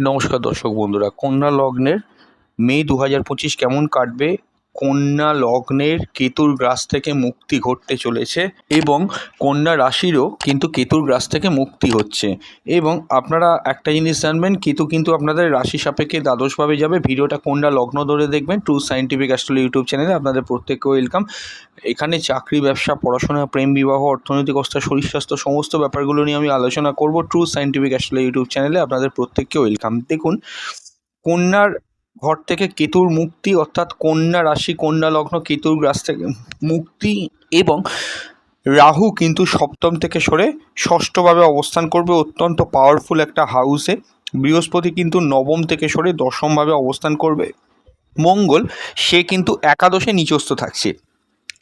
নমস্কার দর্শক বন্ধুরা কন্যা লগ্নের মে দু হাজার পঁচিশ কেমন কাটবে কন্যা লগ্নের কেতুর গ্রাস থেকে মুক্তি ঘটতে চলেছে এবং কন্যা রাশিরও কিন্তু কেতুর গ্রাস থেকে মুক্তি হচ্ছে। এবং আপনারা একটা জিনিস জানবেন, কেতু কিন্তু আপনাদের রাশি সাপেক্ষে দ্বাদশভাবে যাবে। ভিডিওটা কন্যা লগ্ন ধরে দেখবেন। ট্রু সাইন্টিফিক অ্যাস্ট্রোলজি ইউটিউব চ্যানেলে আপনাদের প্রত্যেককে ওয়েলকাম এখানে চাকরি, ব্যবসা, পড়াশোনা, প্রেম, বিবাহ, অর্থনৈতিক অবস্থা, শরীর স্বাস্থ্য সমস্ত ব্যাপারগুলো নিয়ে আমি আলোচনা করব। ট্রু সাইন্টিফিক অ্যাস্ট্রোলজি ইউটিউব চ্যানেলে আপনাদের প্রত্যেককে ওয়েলকাম দেখুন, কন্যার ঘর থেকে কেতুর মুক্তি, অর্থাৎ কন্যা রাশি, কন্যা লগ্ন, কেতুর গ্রাস থেকে মুক্তি এবং রাহু কিন্তু সপ্তম থেকে সরে ষষ্ঠভাবে অবস্থান করবে। অত্যন্ত পাওয়ারফুল একটা হাউসে বৃহস্পতি কিন্তু নবম থেকে সরে দশমভাবে অবস্থান করবে। মঙ্গল, সে কিন্তু একাদশে নিচস্থ থাকছে।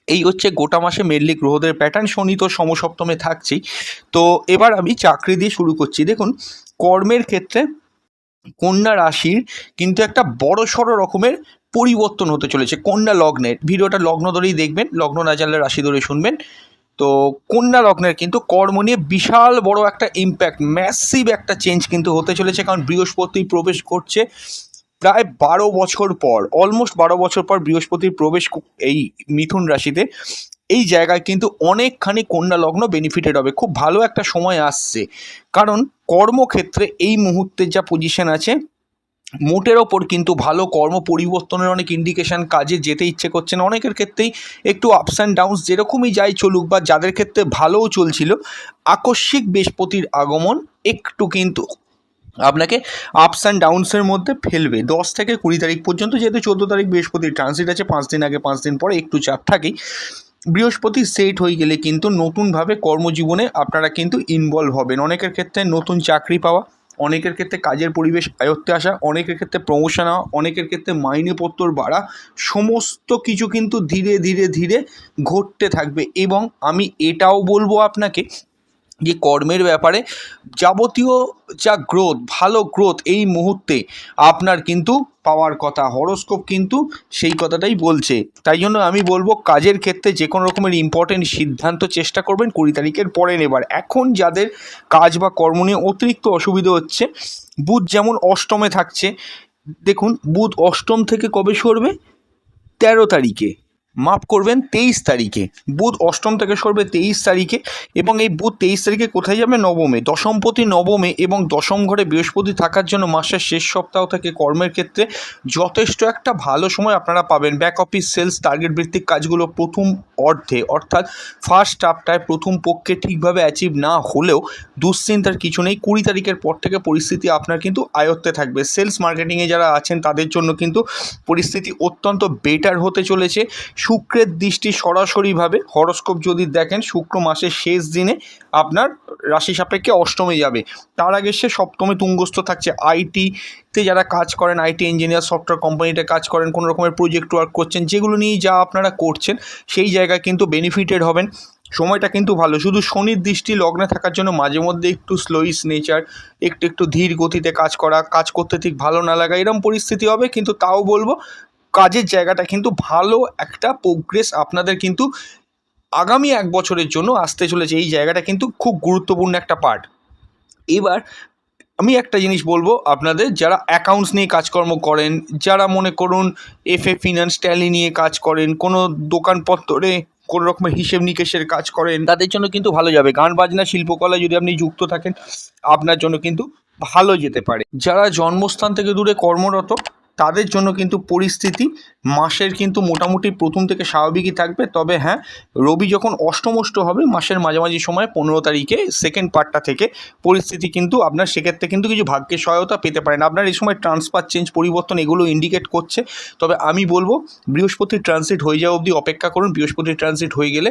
এই হচ্ছে গোটা মাসে মেনলি গ্রহদের প্যাটার্ন শনি তো সমসপ্তমে থাকছেই। তো এবার আমি চাকরি দিয়ে শুরু করছি। দেখুন, কর্মের ক্ষেত্রে কন্যা রাশির কিন্তু একটা বড় সড়ো রকমের পরিবর্তন হতে চলেছে, কন্যা লগ্নের। ভিডিওটা লগ্ন ধরেই দেখবেন, লগ্ন না জানলে রাশি ধরে শুনবেন। তো কন্যা লগ্নের কিন্তু কর্ম নিয়ে বিশাল বড় একটা ইম্প্যাক্ট ম্যাসিভ একটা চেঞ্জ কিন্তু হতে চলেছে, কারণ বৃহস্পতি প্রবেশ করছে প্রায় বারো বছর পর অলমোস্ট বারো বছর পর বৃহস্পতির প্রবেশ এই মিথুন রাশিতে। এই জায়গায় কিন্তু অনেকখানি কন্যা লগ্ন বেনিফিটেড হবে। খুব ভালো একটা সময় আসছে। কারণ কর্মক্ষেত্রে এই মুহূর্তে যা পজিশন আছে, মোটের ওপর কিন্তু ভালো কর্ম পরিবর্তনের অনেক ইন্ডিকেশন কাজে যেতে ইচ্ছে করছে না। অনেকের ক্ষেত্রেই একটু আপস অ্যান্ড ডাউনস যেরকমই যাই চলুক বা যাদের ক্ষেত্রে ভালোও চলছিল, আকস্মিক বৃহস্পতির আগমন একটু কিন্তু আপনাকে আপস অ্যান্ড ডাউনসের মধ্যে ফেলবে। দশ থেকে কুড়ি তারিখ পর্যন্ত যেহেতু চোদ্দ তারিখ বৃহস্পতির ট্রানজিট আছে, পাঁচ দিন আগে, পাঁচ দিন পরে একটু চাপ থাকেই। বৃহস্পতি সেট হয়ে গেলে কিন্তু নতুনভাবে কর্মজীবনে আপনারা কিন্তু ইনভলভ হবেন। অনেকের ক্ষেত্রে নতুন চাকরি পাওয়া, অনেকের ক্ষেত্রে কাজের পরিবেশ আয়ত্তে আসা, অনেকের ক্ষেত্রে প্রমোশন হওয়া অনেকের ক্ষেত্রে মাইনেপত্র বাড়া, সমস্ত কিছু কিন্তু ধীরে ধীরে ধীরে ঘটতে থাকবে। এবং আমি এটাও বলব আপনাকে যে কর্মের ব্যাপারে যাবতীয় যা গ্রোথ ভালো গ্রোথ এই মুহূর্তে আপনার কিন্তু পাওয়ার কথা হরস্কোপ কিন্তু সেই কথাটাই বলছে। তাই জন্য আমি বলব কাজের ক্ষেত্রে যে কোনো রকমের ইম্পর্টেন্ট সিদ্ধান্ত চেষ্টা করবেন কুড়ি তারিখের পরে নেবার। এখন যাদের কাজ বা কর্ম নিয়ে অতিরিক্ত অসুবিধা হচ্ছে, বুধ যেমন অষ্টমে থাকছে, দেখুন বুধ অষ্টম থেকে কবে সরবে? তেরো তারিখে। মাফ করবেন, তেইশ তারিখে। বুধ অষ্টম থেকে সরবে তেইশ তারিখে এবং এই বুধ তেইশ তারিখে কোথায় যাবে? নবমে। দশমপতি নবমে এবং দশম ঘরে বৃহস্পতি থাকার জন্য মাসের শেষ সপ্তাহ থেকে কর্মের ক্ষেত্রে যথেষ্ট একটা ভালো সময় আপনারা পাবেন। ব্যাক অফিস সেলস টার্গেট ভিত্তিক কাজগুলো প্রথম অর্ধে অর্থাৎ ফার্স্ট হাফটায় প্রথম পক্ষে ঠিকভাবে অ্যাচিভ না হলেও দুশ্চিন্তার কিছু নেই। কুড়ি তারিখের পর থেকে পরিস্থিতি আপনার কিন্তু আয়ত্তে থাকবে। সেলস মার্কেটিংয়ে যারা আছেন তাদের জন্য কিন্তু পরিস্থিতি অত্যন্ত বেটার হতে চলেছে। শুক্রের দৃষ্টি সরাসরিভাবে, হরস্কোপ যদি দেখেন, শুক্র মাসের শেষ দিনে আপনার রাশি সাপেক্ষে অষ্টমে যাবে। তার আগে সে সপ্তমে তুঙ্গস্থ থাকছে। আইটিতে যারা কাজ করেন আইটি ইঞ্জিনিয়ার সফটওয়্যার কোম্পানিতে কাজ করেন, কোনো রকমের প্রজেক্ট ওয়ার্ক করছেন, যেগুলো নিয়ে যা আপনারা করছেন, সেই জায়গায় কিন্তু বেনিফিটেড হবেন। সময়টা কিন্তু ভালো। শুধু শনির দৃষ্টি লগ্নে থাকার জন্য মাঝে মধ্যে একটু স্লোইস নেচার একটু একটু ধীর গতিতে কাজ করা, কাজ করতে ঠিক ভালো না লাগা এরকম পরিস্থিতি হবে, কিন্তু তাও বলব কাজের জায়গাটা কিন্তু ভালো একটা প্রোগ্রেস আপনাদের কিন্তু আগামী এক বছরের জন্য আসতে চলেছে। এই জায়গাটা কিন্তু খুব গুরুত্বপূর্ণ একটা পার্ট এবার আমি একটা জিনিস বলব আপনাদের, যারা অ্যাকাউন্টস নিয়ে কাজকর্ম করেন, যারা মনে করুন এফ এ ফিনান্স ট্যালি নিয়ে কাজ করেন, কোনো দোকানপত্রে কোনো রকমের হিসেব নিকেশের কাজ করেন, তাদের জন্য কিন্তু ভালো যাবে। গান, বাজনা, শিল্পকলা যদি আপনি যুক্ত থাকেন, আপনার জন্য কিন্তু ভালো যেতে পারে। যারা জন্মস্থান থেকে দূরে কর্মরত তাদের জন্য কিন্তু পরিস্থিতি, মাসের কিন্তু মোটামুটি প্রথম থেকে স্বাভাবিকই থাকবে। তবে হ্যাঁ রবি যখন অষ্টমষ্ট হবে, মাসের মাঝামাঝি সময় পনেরো তারিখে সেকেন্ড পার্টটা থেকে পরিস্থিতি কিন্তু আপনার সেক্ষেত্রে কিন্তু কিছু ভাগ্যের সহায়তা পেতে পারেন আপনার এই সময় ট্রান্সফার চেঞ্জ পরিবর্তন এগুলো ইন্ডিকেট করছে। তবে আমি বলব, বৃহস্পতির ট্রানজিট হয়ে যাওয়া অবধি অপেক্ষা করুন। বৃহস্পতির ট্রানজিট হয়ে গেলে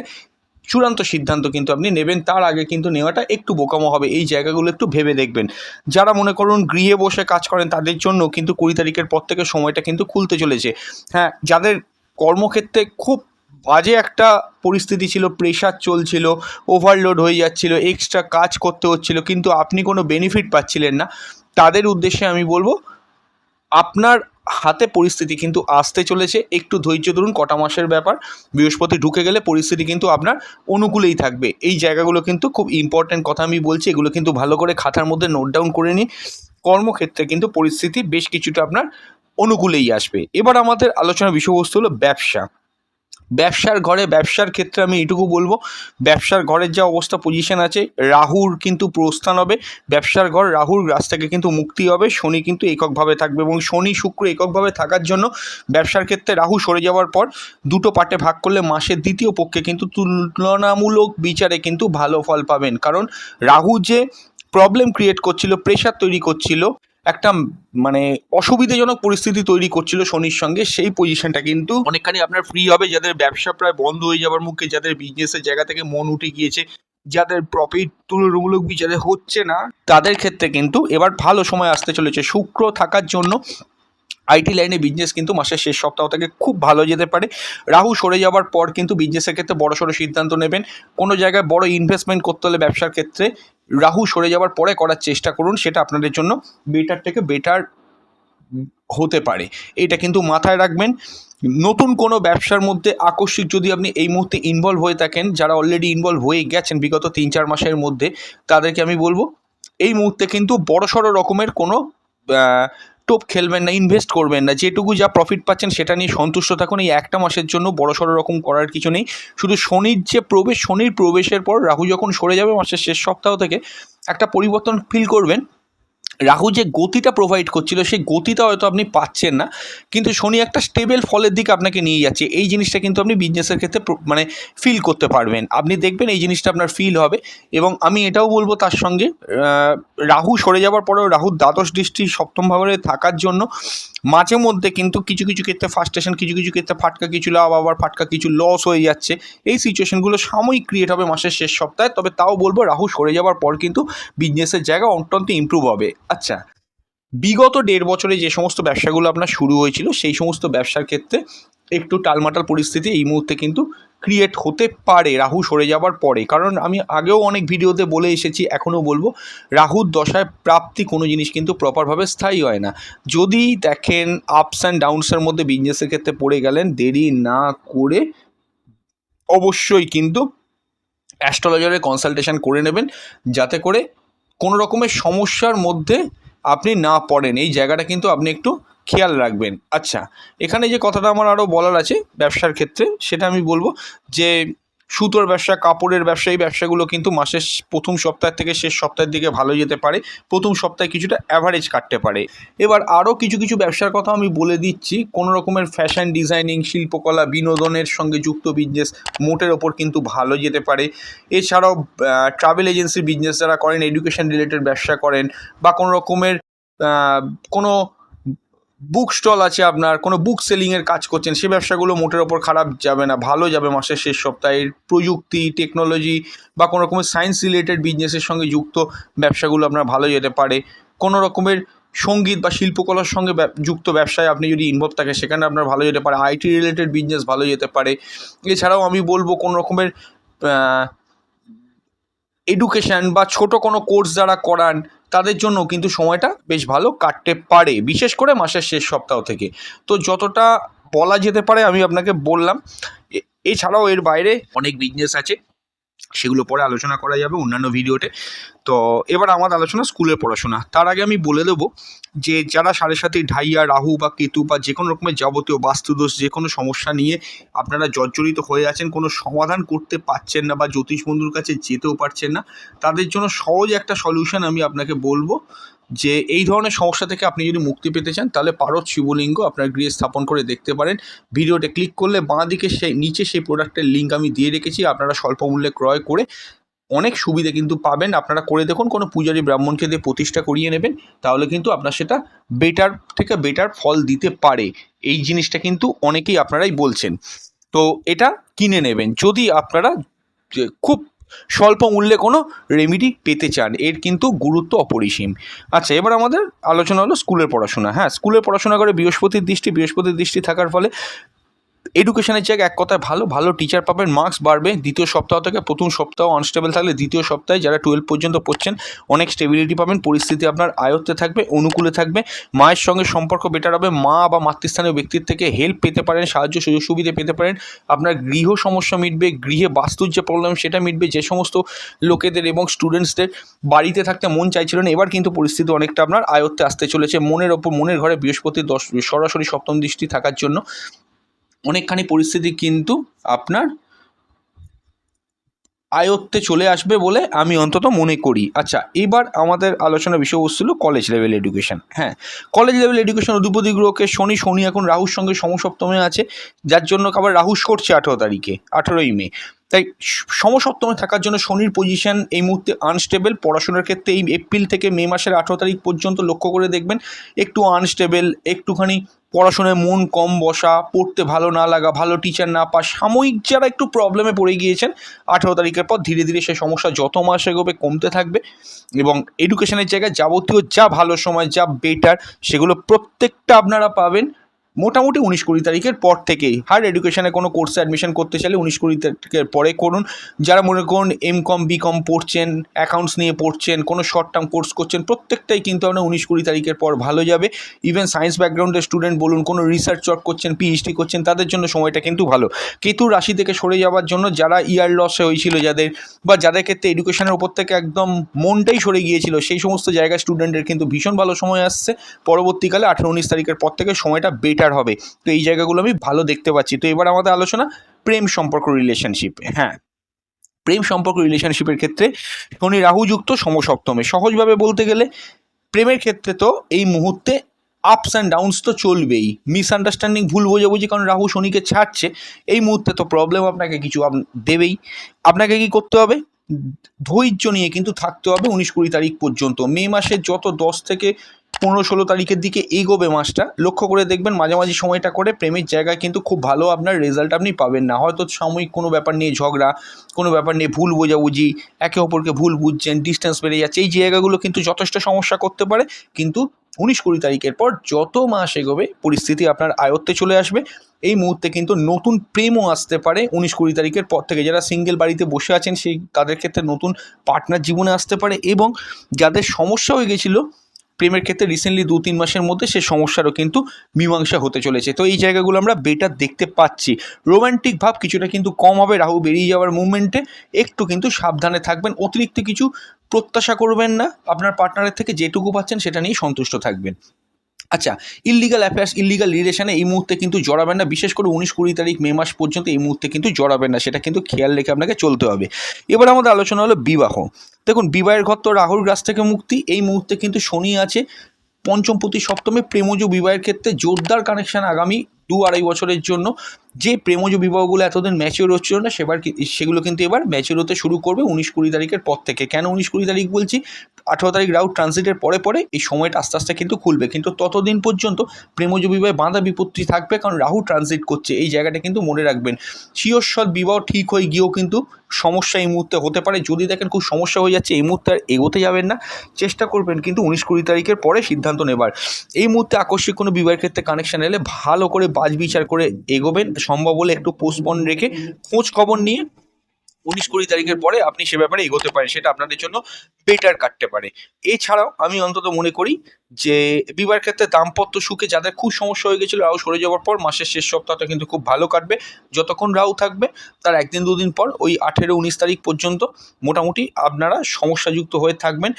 চূড়ান্ত সিদ্ধান্ত কিন্তু আপনি নেবেন। তার আগে কিন্তু নেওয়াটা একটু বোকামো হবে। এই জায়গাগুলো একটু ভেবে দেখবেন। যারা মনে করুন গৃহে বসে কাজ করেন, তাদের জন্য কিন্তু কুড়ি তারিখের পর থেকে সময়টা কিন্তু খুলতে চলেছে। হ্যাঁ যাদের কর্মক্ষেত্রে খুব বাজে একটা পরিস্থিতি ছিল প্রেশার চলছিল ওভারলোড হয়ে যাচ্ছিল এক্সট্রা কাজ করতে হচ্ছিল, কিন্তু আপনি কোনো বেনিফিট পাচ্ছিলেন না, তাদের উদ্দেশ্যে আমি বলব, আপনার হাতে পরিস্থিতি কিন্তু আসতে চলেছে। একটু ধৈর্য ধরুন, কটা মাসের ব্যাপার। বৃহস্পতি ঢুকে গেলে পরিস্থিতি কিন্তু আপনার অনুকূলেই থাকবে। এই জায়গাগুলো কিন্তু খুব ইম্পর্ট্যান্ট কথা আমি বলছি, এগুলো কিন্তু ভালো করে খাতার মধ্যে নোট ডাউন করে নিই কর্মক্ষেত্রে কিন্তু পরিস্থিতি বেশ কিছুটা আপনার অনুকূলেই আসবে। এবার আমাদের আলোচনার বিষয়বস্তু হলো ব্যবসা। ব্যবসার ঘরে, ব্যবসার ক্ষেত্রে আমি এটুকু বলব, ব্যবসার ঘরের যা অবস্থা পজিশন আছে, রাহুর কিন্তু প্রস্থান হবে, ব্যবসার ঘর রাহুর গ্রাস থেকে কিন্তু মুক্তি হবে, শনি কিন্তু এককভাবে থাকবে এবং শনি শুক্র এককভাবে থাকার জন্য ব্যবসার ক্ষেত্রে রাহু সরে যাওয়ার পর দুটো পার্টে ভাগ করলে মাসের দ্বিতীয় পক্ষে কিন্তু তুলনামূলক বিচারে কিন্তু ভালো ফল পাবেন। কারণ রাহু যে প্রবলেম ক্রিয়েট করছিল প্রেশার তৈরি করছিল একটা মানে অসুবিধাজনক পরিস্থিতি তৈরি করছিল শনির সঙ্গে, সেই পজিশনটা কিন্তু অনেকখানি আপনার ফ্রি হবে, যাদের ব্যবসা প্রায় বন্ধ হয়ে যাওয়ার মুখে, যাদের বিজনেসের জায়গা থেকে মন উঠে গিয়েছে, যাদের প্রফিট তুলনামূলক বিচারে হচ্ছে না, তাদের ক্ষেত্রে কিন্তু এবার ভালো সময় আসতে চলেছে। শুক্র থাকার জন্য আইটি লাইনে বিজনেস কিন্তু মাসের শেষ সপ্তাহ থেকে খুব ভালো যেতে পারে। রাহু সরে যাওয়ার পর কিন্তু বিজনেসের ক্ষেত্রে বড় সড়ো সিদ্ধান্ত নেবেন। কোনো জায়গায় বড় ইনভেস্টমেন্ট করতে হলে ব্যবসার ক্ষেত্রে রাহু সরে যাওয়ার পরে করার চেষ্টা করুন, সেটা আপনাদের জন্য বেটার থেকে বেটার হতে পারে। এটা কিন্তু মাথায় রাখবেন। নতুন কোনো ব্যবসার মধ্যে আকস্মিক যদি আপনি এই মুহূর্তে ইনভলভ হয়ে থাকেন, যারা অলরেডি ইনভলভ হয়ে গেছেন বিগত তিন চার মাসের মধ্যে, তাদেরকে আমি বলব, এই মুহূর্তে কিন্তু বড় সড়ো রকমের কোনো টোপ খেলবেন না ইনভেস্ট করবেন না, যেটুকু যা প্রফিট পাচ্ছেন সেটা নিয়ে সন্তুষ্ট থাকুন, এই একটা মাসের জন্য বড় সড়ো রকম করার কিছু নেই। শুধু শনির যে প্রবেশ, শনির প্রবেশের পর রাহু যখন সরে যাবে মাসের শেষ সপ্তাহ থেকে, একটা পরিবর্তন ফিল করবেন। রাহু যে গতিটা প্রোভাইড করছিল, সেই গতিটা হয়তো আপনি পাচ্ছেন না। কিন্তু শনি একটা স্টেবল ফলের দিকে আপনাকে নিয়ে যাচ্ছে। এই জিনিসটা কিন্তু আপনি বিজনেসের ক্ষেত্রে মানে ফিল করতে পারবেন। আপনি দেখবেন এই জিনিসটা আপনার ফিল হবে। এবং আমি এটাও বলব তার সঙ্গে রাহু সরে যাওয়ার পরেও রাহুর দ্বাদশ দৃষ্টি সপ্তম ভাবে থাকার জন্য মাঝে মধ্যে কিন্তু কিছু কিছু ক্ষেত্রে ফার্স্টেশন কিছু কিছু ক্ষেত্রে ফাটকা, কিছু লাভ, আবার ফাটকা, কিছু লস হয়ে যাচ্ছে। এই সিচুয়েশনগুলো সাময়িক ক্রিয়েট হবে মাসের শেষ সপ্তাহে। তবে তাও বলব রাহু সরে যাওয়ার পর কিন্তু বিজনেসের জায়গা অত্যন্ত ইমপ্রুভ হবে। আচ্ছা বিগত দেড় বছরে যে সমস্ত ব্যবসাগুলো আপনার শুরু হয়েছিল, সেই সমস্ত ব্যবসার ক্ষেত্রে একটু টালমাটাল পরিস্থিতি এই মুহূর্তে কিন্তু ক্রিয়েট হতে পারে, রাহু সরে যাওয়ার পরে। কারণ আমি আগেও অনেক ভিডিওতে বলে এসেছি, এখনও বলব, রাহুর দশায় প্রাপ্তি কোনো জিনিস কিন্তু প্রপারভাবে স্থায়ী হয় না। যদি দেখেন আপস অ্যান্ড ডাউনসের মধ্যে বিজনেসের ক্ষেত্রে পড়ে গেলেন, দেরি না করে অবশ্যই কিন্তু অ্যাস্ট্রোলজারের কনসালটেশন করে নেবেন, যাতে করে কোনো রকমের সমস্যার মধ্যে আপনি না পড়েন। এই জায়গাটা কিন্তু আপনি একটু খেয়াল রাখবেন। আচ্ছা এখানে যে কথাটা আমার আরও বলার আছে ব্যবসার ক্ষেত্রে, সেটা আমি বলব যে সুতোর ব্যবসা, কাপড়ের ব্যবসা, এই ব্যবসাগুলো কিন্তু মাসের প্রথম সপ্তাহ থেকে শেষ সপ্তাহের দিকে ভালো যেতে পারে। প্রথম সপ্তাহে কিছুটা অ্যাভারেজ কাটতে পারে। এবার আরও কিছু কিছু ব্যবসার কথা আমি বলে দিচ্ছি। কোনো রকমের ফ্যাশন ডিজাইনিং শিল্পকলা, বিনোদনের সঙ্গে যুক্ত বিজনেস মোটের ওপর কিন্তু ভালো যেতে পারে। এছাড়াও ট্রাভেল এজেন্সি বিজনেস যারা করেন এডুকেশন রিলেটেড ব্যবসা করেন বা কোনো রকমের কোনো বুক স্টল আছে আপনার, কোনো বুক সেলিংয়ের কাজ করছেন, সে ব্যবসাগুলো মোটের ওপর খারাপ যাবে না, ভালো যাবে মাসের শেষ সপ্তাহে প্রযুক্তি টেকনোলজি বা কোনো রকমের সায়েন্স রিলেটেড বিজনেসের সঙ্গে যুক্ত ব্যবসাগুলো আপনার ভালো যেতে পারে। কোনো রকমের সংগীত বা শিল্পকলার সঙ্গে যুক্ত ব্যবসায় আপনি যদি ইনভলভ থাকে সেখানে আপনার ভালো যেতে পারে। আইটি রিলেটেড বিজনেস ভালো যেতে পারে। এছাড়াও আমি বলব কোনো রকমের এডুকেশন বা ছোট কোনো কোর্স যারা করান তাদের জন্য কিন্তু সময়টা বেশ ভালো কাটতে পারে, বিশেষ করে মাসের শেষ সপ্তাহ থেকে। তো যতটা বলা যেতে পারে আমি আপনাকে বললাম। এছাড়াও এর বাইরে অনেক বিজনেস আছে। সেগুলো পরে আলোচনা করা যাবে অন্যান্য ভিডিওতে। তো এবার আমার আলোচনা স্কুলের পড়াশোনা। তার আগে আমি বলে দেবো যে, যারা সাড়ে সাথে ঢাইয়া, রাহু বা কেতু বা যে কোনো রকমের যাবতীয় বাস্তুদোষ, যে কোনো সমস্যা নিয়ে আপনারা জর্জরিত হয়ে আছেন, কোনো সমাধান করতে পারছেন না বা জ্যোতিষ বন্ধুর কাছে যেতেও পারছেন না, তাদের জন্য সহজ একটা সলিউশন আমি আপনাকে বলব। যে এই ধরনের সমস্যা থেকে আপনি যদি মুক্তি পেতে চান, তাহলে পারদ শিবলিঙ্গ আপনার গৃহে স্থাপন করে দেখতে পারেন। ভিডিওটা ক্লিক করলে বাঁ দিকে সেই, নিচে সেই প্রোডাক্টের লিঙ্ক আমি দিয়ে রেখেছি, আপনারা স্বল্প মূল্যে ক্রয় করে অনেক সুবিধে কিন্তু পাবেন। আপনারা করে দেখুন, কোনো পূজারী ব্রাহ্মণকে দিয়ে প্রতিষ্ঠা করিয়ে নেবেন, তাহলে কিন্তু আপনার সেটা বেটার থেকে বেটার ফল দিতে পারে। এই জিনিসটা কিন্তু অনেকেই আপনারাই বলছেন। তো এটা কিনে নেবেন। যদি আপনারা খুব স্বল্প মূল্যে কোনো রেমিডি পেতে চান, এর কিন্তু গুরুত্ব অপরিসীম। আচ্ছা এবার আমাদের আলোচনা হলো স্কুলের পড়াশোনা। হ্যাঁ স্কুলের পড়াশোনা করে বৃহস্পতির দৃষ্টি বৃহস্পতির দৃষ্টি থাকার ফলে এডুকেশনের জায়গায় এক কথায় ভালো ভালো টিচার পাবেন। মার্কস বাড়বে। দ্বিতীয় সপ্তাহ থেকে প্রথম সপ্তাহ আনস্টেবল থাকলে দ্বিতীয় সপ্তাহে যারা টুয়েলভ পর্যন্ত পড়ছেন, অনেক স্টেবিলিটি পাবেন। পরিস্থিতি আপনার আয়ত্তে থাকবে, অনুকূলে থাকবে। মায়ের সঙ্গে সম্পর্ক বেটার হবে। মা বা মাতৃস্থানীয় ব্যক্তির থেকে হেল্প পেতে পারেন, সাহায্য সুযোগ সুবিধা পেতে পারেন। আপনার গৃহ সমস্যা মিটবে, গৃহে বাস্তুর যে প্রবলেম সেটা মিটবে। যে সমস্ত লোকেদের এবং স্টুডেন্টসদের বাড়িতে থাকতে মন চাইছিল না, এবার কিন্তু পরিস্থিতি অনেকটা আপনার আয়ত্তে আসতে চলেছে। মনের ওপর, মনের ঘরে বৃহস্পতি দশ, সরাসরি সপ্তম দৃষ্টি থাকার জন্য। অনেকখানি পরিস্থিতি কিন্তু আপনার আয়ত্তে চলে আসবে বলে আমি অন্তত মনে করি। আচ্ছা এবার আমাদের আলোচনা বিষয়বস্তু ছিল কলেজ লেভেল এডুকেশন হ্যাঁ কলেজ লেভেল এডুকেশন অধিপতি গ্রহকে শনি শনি এখন রাহুর সঙ্গে সমসপ্তমে আছে, যার জন্য আবার রাহু করছে আঠেরো তারিখে, আঠেরোই মে। তাই সমসপ্তমে থাকার জন্য শনির পজিশন এই মুহূর্তে আনস্টেবল পড়াশোনার ক্ষেত্রে এই এপ্রিল থেকে মে মাসের আঠেরো তারিখ পর্যন্ত লক্ষ্য করে দেখবেন, একটু আনস্টেবল একটুখানি পড়াশোনায় মন কম বসা, পড়তে ভালো না লাগা, ভালো টিচার না পা সাময়িক যারা একটু প্রবলেমে পড়ে গিয়েছেন, আঠেরো তারিখের পর ধীরে ধীরে সেই সমস্যা যত মাস এগোবে কমতে থাকবে এবং এডুকেশনের জায়গায় যাবতীয় যা ভালো সময়, যা বেটার সেগুলো প্রত্যেকটা আপনারা পাবেন। মোটামুটি উনিশ কুড়ি তারিখের পর থেকেই হায়ার এডুকেশনে কোনো কোর্সে অ্যাডমিশন করতে চাইলে উনিশ কুড়ি তারিখের পরে করুন। যারা মনে করুন এম কম বি কম পড়ছেন অ্যাকাউন্টস নিয়ে পড়ছেন, কোনো শর্ট টার্ম কোর্স করছেন, প্রত্যেকটাই কিন্তু আপনার উনিশ কুড়ি তারিখের পর ভালো যাবে। ইভেন সায়েন্স ব্যাকগ্রাউন্ডের স্টুডেন্ট বলুন, কোনো রিসার্চ ওয়ার্ক করছেন পিএইচডি করছেন, তাদের জন্য সময়টা কিন্তু ভালো। কেতু রাশি থেকে সরে যাওয়ার জন্য যারা ইয়ার লসে হয়েছিল যাদের বা যাদের ক্ষেত্রে এডুকেশনের উপর থেকে একদম মনটাই সরে গিয়েছিল, সেই সমস্ত জায়গায় স্টুডেন্টের কিন্তু ভীষণ ভালো সময় আসছে। পরবর্তীকালে আঠেরো, উনিশ তারিখের পর থেকে সময়টা বেটার হবে। তো এই জায়গাগুলো আমি ভালো দেখতে পাচ্ছি। তো এবার আমাদের আলোচনা প্রেম সম্পর্ক রিলেশনশিপ হ্যাঁ প্রেম সম্পর্ক রিলেশনশিপের ক্ষেত্রে শনি রাহুযুক্ত সমসপ্তমে। সহজভাবে বলতে গেলে প্রেমের ক্ষেত্রে তো এই মুহূর্তে আপস অ্যান্ড ডাউনস তো চলবেই। মিসআন্ডারস্ট্যান্ডিং ভুল বোঝাবুঝি, কারণ রাহু শনিকে ছাড়ছে, এই মুহূর্তে তো প্রবলেম আপনাকে কিছু দেবেই। আপনাকে কি করতে হবে? ধৈর্য নিয়ে কিন্তু থাকতে হবে উনিশ কুড়ি তারিখ পর্যন্ত। মে মাসের যত দশ থেকে পনেরো ষোলো তারিখের দিকে এগোবে মাসটা, লক্ষ্য করে দেখবেন মাঝামাঝি সময়টা করে প্রেমের জায়গায় কিন্তু খুব ভালো আপনার রেজাল্ট আপনি পাবেন না। হয়তো সাময়িক কোনো ব্যাপার নিয়ে ঝগড়া, কোনো ব্যাপার নিয়ে ভুল বোঝাবুঝি, একে অপরকে ভুল বুঝছেন ডিস্টেন্স বেড়ে যাচ্ছে, এই জায়গাগুলো কিন্তু যথেষ্ট সমস্যা করতে পারে। কিন্তু উনিশ কুড়ি তারিখের পর যত মাস এগোবে, পরিস্থিতি আপনার আয়ত্তে চলে আসবে। এই মুহূর্তে কিন্তু নতুন প্রেমও আসতে পারে উনিশ কুড়ি তারিখের পর থেকে। যারা সিঙ্গেল বাড়িতে বসে আছেন, সেই তাদের ক্ষেত্রে নতুন পার্টনার জীবনে আসতে পারে এবং যাদের সমস্যা হয়ে গেছিল প্রেমের ক্ষেত্রে রিসেন্টলি দু তিন মাসের মধ্যে সে সমস্যারও কিন্তু মীমাংসা হতে চলেছে। তো এই জায়গাগুলো আমরা বেটার দেখতে পাচ্ছি। রোমান্টিক ভাব কিছুটা কিন্তু কম হবে। রাহু বেরিয়ে যাওয়ার মুভমেন্টে একটু কিন্তু সাবধানে থাকবেন। অতিরিক্ত কিছু প্রত্যাশা করবেন না। আপনার পার্টনারের থেকে যেটুকু পাচ্ছেন সেটা নিয়ে সন্তুষ্ট থাকবেন। আচ্ছা ইলিগাল অ্যাফেয়ার্স ইলিগাল রিলেশনে এই মুহূর্তে কিন্তু জড়াবেন না। বিশেষ করে উনিশ কুড়ি তারিখ মে মাস পর্যন্ত এই মুহূর্তে কিন্তু জড়াবেন না। সেটা কিন্তু খেয়াল রেখে আপনাকে চলতে হবে। এবার আমাদের আলোচনা হলো বিবাহ। দেখুন, বিবাহের ঘর তো রাহুল গ্রাস থেকে মুক্তি। এই মুহূর্তে কিন্তু শনি আছে পঞ্চম প্রতি সপ্তমে প্রেমজ বিবাহের ক্ষেত্রে জোরদার কানেকশান আগামী দু আড়াই বছরের জন্য যে প্রেমজ বিবাহগুলো এতদিন ম্যাচিওর হচ্ছিল না, সেবার সেগুলো কিন্তু এবার ম্যাচিওর হতে শুরু করবে উনিশ কুড়ি তারিখের পর থেকে। কেন উনিশ কুড়ি তারিখ বলছি? আঠেরো তারিখ রাউট ট্রানজিটের পরে পরে এই সময়টা আস্তে আস্তে কিন্তু খুলবে। কিন্তু ততদিন পর্যন্ত প্রেমজ বিবাহে বাঁধা বিপত্তি থাকবে, কারণ রাহু ট্রানজিট করছে। এই জায়গাটা কিন্তু মনে রাখবেন। চিরস্বল বিবাহ ঠিক হয়ে গিয়েও কিন্তু সমস্যা এই মুহূর্তে হতে পারে। যদি দেখেন খুব সমস্যা হয়ে যাচ্ছে, এই মুহূর্তে আর এগোতে যাবেন না। চেষ্টা করবেন কিন্তু উনিশ কুড়ি তারিখের পরে সিদ্ধান্ত নেবার। এই মুহূর্তে আকস্মিক কোনো বিবাহের ক্ষেত্রে কানেকশন এলে ভালো করে বাজ বিচার করে এগোবেন, সম্ভব হলে একটু পোস্টপন রেখে খোঁজ খবর নিয়ে উনিশ কুড়ি তারিখের পরে আপনি সে ব্যাপারে এগোতে পারেন, সেটা আপনাদের জন্য বেটার কাটতে পারে। এছাড়াও আমি অন্তত মনে করি যে বিবাহের ক্ষেত্রে দাম্পত্য সুখে যাদের খুব সমস্যা হয়ে গেছিল, রাহু সরে যাওয়ার পর মাসের শেষ সপ্তাহটা কিন্তু খুব ভালো কাটবে। যতক্ষণ রাহু থাকবে, তার একদিন দুদিন পর ওই আঠেরো উনিশ তারিখ পর্যন্ত মোটামুটি আপনারা সমস্যাযুক্ত হয়ে থাকবেন।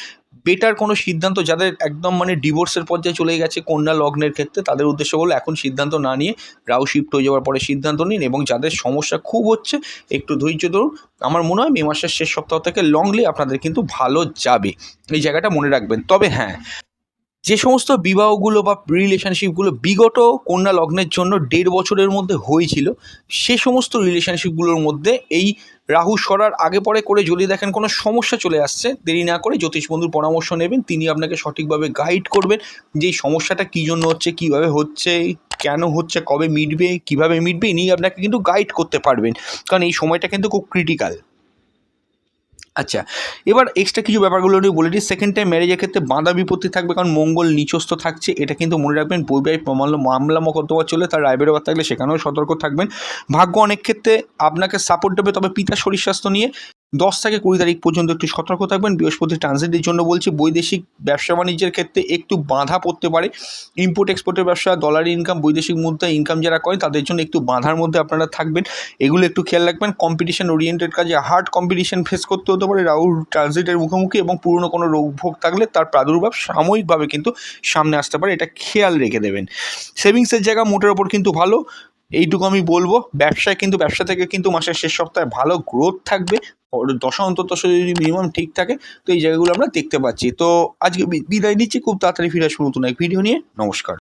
বেটার কোনো সিদ্ধান্ত যাদের একদম মানে ডিভোর্সের পর্যায়ে চলে গেছে, কন্যা লগ্নের ক্ষেত্রে, তাদের উদ্দেশ্য হলো এখন সিদ্ধান্ত না নিয়ে রাউ শিফট হয়ে যাওয়ার পরে সিদ্ধান্ত নিন এবং যাদের সমস্যা খুব হচ্ছে, একটু ধৈর্য ধরুন। আমার মনে হয় মে মাসের শেষ সপ্তাহ থেকে লংলি আপনাদের কিন্তু ভালো যাবে। এই জায়গাটা মনে রাখবেন। তবে হ্যাঁ যে সমস্ত বিবাহগুলো বা রিলেশনশিপগুলো বিগত কন্যা লগ্নের জন্য দেড় বছরের মধ্যে হয়েছিল, সে সমস্ত রিলেশনশিপগুলোর মধ্যে এই রাহু সরার আগে পরে করে যদি দেখেন কোনো সমস্যা চলে আসছে, দেরি না করে জ্যোতিষ বন্ধুর পরামর্শ নেবেন, তিনি আপনাকে সঠিকভাবে গাইড করবেন যে এই সমস্যাটা কী জন্য হচ্ছে, কীভাবে হচ্ছে, কেন হচ্ছে, কবে মিটবে, কীভাবে মিটবে, ইনি আপনাকে কিন্তু গাইড করতে পারবেন। কারণ এই সময়টা কিন্তু খুব ক্রিটিক্যাল আচ্ছা এবার এক্সট্রা কিছু ব্যাপারগুলো নিয়ে বলে দিই। সেকেন্ড টাইম ম্যারেজের ক্ষেত্রে বাঁধা বিপত্তি থাকবে, কারণ মঙ্গল নিচস্থ থাকছে। এটা কিন্তু মনে রাখবেন বৈবাহিক প্রমাণ মামলা মকদ্দমা চলে তার রায় বেরোবার থাকলে সেখানেও সতর্ক থাকবেন। ভাগ্য অনেক ক্ষেত্রে আপনাকে সাপোর্ট দেবে, তবে পিতা শরীর স্বাস্থ্য নিয়ে। দশ থেকে কুড়ি তারিখ পর্যন্ত একটু সতর্ক থাকবেন। বৃহস্পতি ট্রানজিটের জন্য বলছি, বৈদেশিক ব্যবসা বাণিজ্যের ক্ষেত্রে একটু বাধা পড়তে পারে। ইম্পোর্ট এক্সপোর্টের ব্যবসা ডলার ইনকাম বৈদেশিক মুদ্রা ইনকাম যারা করে তাদের জন্য একটু বাধার মধ্যে আপনারা থাকবেন। এগুলো একটু খেয়াল রাখবেন। কম্পিটিশন ওরিয়েন্টেড কাজে হার্ড কম্পিটিশন ফেস করতে হতে পারে রাহুল ট্রানজিটের মুখোমুখি এবং পুরনো কোনো রোগ ভোগ থাকলে তার প্রাদুর্ভাব সাময়িকভাবে কিন্তু সামনে আসতে পারে। এটা খেয়াল রেখে দেবেন। সেভিংসের জায়গা মোটের ওপর কিন্তু ভালো। এইটুকু আমি বলব, ব্যবসায় কিন্তু, ব্যবসা থেকে কিন্তু মাসের শেষ সপ্তাহে ভালো গ্রোথ থাকবে। দশা অন্তত যদি মিনিমাম ঠিক থাকে, তো এই জায়গাগুলো আমরা দেখতে পাচ্ছি। তো আজকে বিদায় নিচ্ছি, খুব তাড়াতাড়ি ফিরে আসব নতুন এক ভিডিও নিয়ে। নমস্কার।